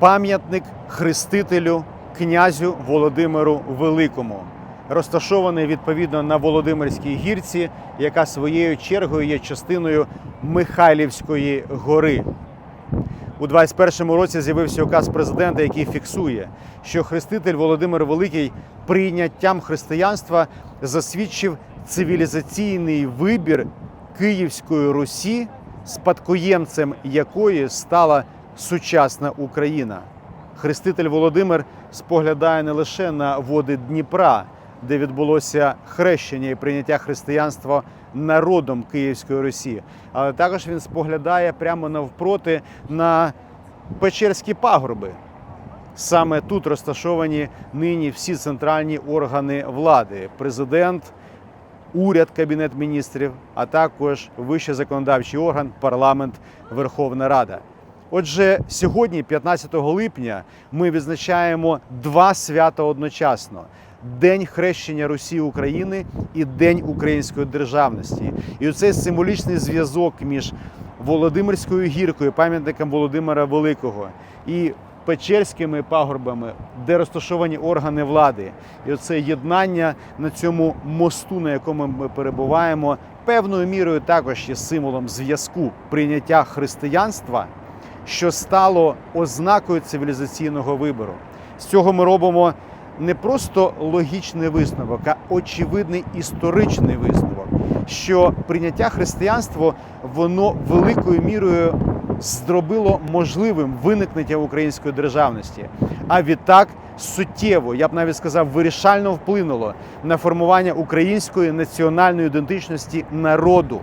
пам'ятник хрестителю князю Володимиру Великому, розташований відповідно на Володимирській гірці, яка своєю чергою є частиною Михайлівської гори. У 21-му році з'явився указ президента, який фіксує, що хреститель Володимир Великий прийняттям християнства засвідчив цивілізаційний вибір Київської Русі, спадкоємцем якої стала сучасна Україна. Хреститель Володимир споглядає не лише на води Дніпра, де відбулося хрещення і прийняття християнства народом Київської Русі, але також він споглядає прямо навпроти на Печерські пагорби. Саме тут розташовані нині всі центральні органи влади: президент, уряд, кабінет міністрів, а також вищий законодавчий орган, парламент, Верховна Рада. Отже, сьогодні, 15 липня, ми відзначаємо два свята одночасно: День хрещення Русі України і День української державності. І оцей символічний зв'язок між Володимирською гіркою, пам'ятником Володимира Великого і Печерськими пагорбами, де розташовані органи влади, і оце єднання на цьому мосту, на якому ми перебуваємо, певною мірою також є символом зв'язку прийняття християнства, що стало ознакою цивілізаційного вибору. З цього ми робимо не просто логічний висновок, а очевидний історичний висновок, що прийняття християнства воно великою мірою зробило можливим виникнення української державності, а відтак суттєво, я б навіть сказав, вирішально вплинуло на формування української національної ідентичності народу.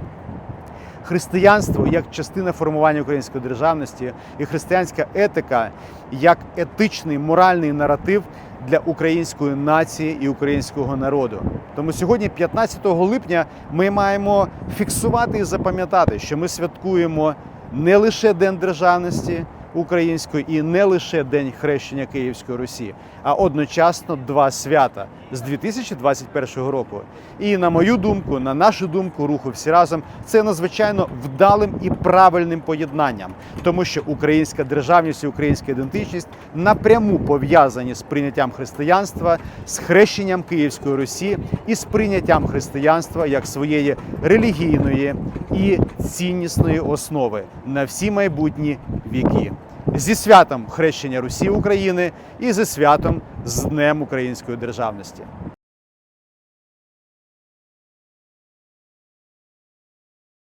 Християнство як частина формування української державності і християнська етика як етичний моральний наратив для української нації і українського народу. Тому сьогодні, 15 липня, ми маємо фіксувати і запам'ятати, що ми святкуємо не лише День державності української і не лише День хрещення Київської Русі, а одночасно два свята з 2021 року. І на мою думку, на нашу думку, руху всі разом, це надзвичайно вдалим і правильним поєднанням, тому що українська державність і українська ідентичність напряму пов'язані з прийняттям християнства, з хрещенням Київської Русі і з прийняттям християнства як своєї релігійної і ціннісної основи на всі майбутні віки. Зі святом хрещення Русі України і зі святом з Днем Української державності.